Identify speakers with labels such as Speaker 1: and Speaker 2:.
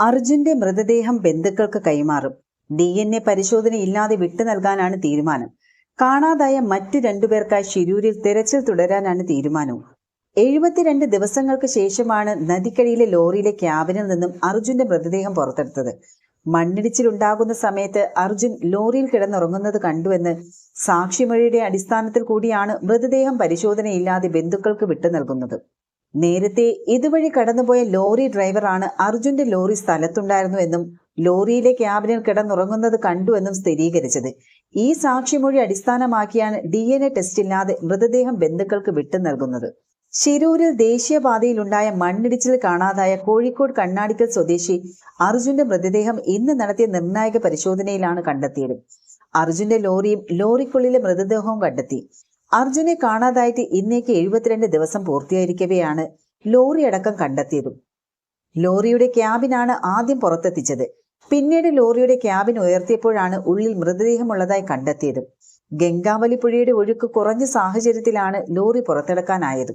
Speaker 1: അർജുന്റെ മൃതദേഹം ബന്ധുക്കൾക്ക് കൈമാറും. ഡി എൻ എ പരിശോധന ഇല്ലാതെ വിട്ടു നൽകാനാണ് തീരുമാനം. കാണാതായ മറ്റു രണ്ടുപേർക്കായി ശിരൂരിൽ തിരച്ചിൽ തുടരാനാണ് തീരുമാനവും. എഴുപത്തിരണ്ട് ദിവസങ്ങൾക്ക് ശേഷമാണ് നദിക്കടിയിലെ ലോറിയിലെ ക്യാബിനിൽ നിന്നും അർജുന്റെ മൃതദേഹം പുറത്തെടുത്തത്. മണ്ണിടിച്ചിലുണ്ടാകുന്ന സമയത്ത് അർജുൻ ലോറിയിൽ കിടന്നുറങ്ങുന്നത് കണ്ടുവെന്ന് സാക്ഷിമൊഴിയുടെ അടിസ്ഥാനത്തിൽ കൂടിയാണ് മൃതദേഹം പരിശോധനയില്ലാതെ ബന്ധുക്കൾക്ക് വിട്ടു നൽകുന്നത്. നേരത്തെ ഇതുവഴി കടന്നുപോയ ലോറി ഡ്രൈവറാണ് അർജുന്റെ ലോറി സ്ഥലത്തുണ്ടായിരുന്നു എന്നും ലോറിയിലെ ക്യാബിനിൽ കിടന്നുറങ്ങുന്നത് കണ്ടുവെന്നും സ്ഥിരീകരിച്ചത്. ഈ സാക്ഷിമൊഴി അടിസ്ഥാനമാക്കിയാണ് ഡി എൻ എ ടെസ്റ്റ് ഇല്ലാതെ മൃതദേഹം ബന്ധുക്കൾക്ക് വിട്ടു നൽകുന്നത്. ശിരൂരിൽ ദേശീയപാതയിലുണ്ടായ മണ്ണിടിച്ചിൽ കാണാതായ കോഴിക്കോട് കണ്ണാടിക്കൽ സ്വദേശി അർജുന്റെ മൃതദേഹം ഇന്ന് നടത്തിയ നിർണായക പരിശോധനയിലാണ് കണ്ടെത്തിയത്. അർജുന്റെ ലോറിയും ലോറിക്കുള്ളിലെ മൃതദേഹവും കണ്ടെത്തി. അർജുനെ കാണാതായിട്ട് ഇന്നേക്ക് എഴുപത്തിരണ്ട് ദിവസം പൂർത്തിയായിരിക്കവെയാണ് ലോറി അടക്കം കണ്ടെത്തിയതും. ലോറിയുടെ ക്യാബിനാണ് ആദ്യം പുറത്തെത്തിച്ചത്. പിന്നീട് ലോറിയുടെ ക്യാബിൻ ഉയർത്തിയപ്പോഴാണ് ഉള്ളിൽ മൃതദേഹമുള്ളതായി കണ്ടെത്തിയതും. ഗംഗാവലി പുഴയുടെ ഒഴുക്ക് കുറഞ്ഞ സാഹചര്യത്തിലാണ് ലോറി പുറത്തെടുക്കാനായത്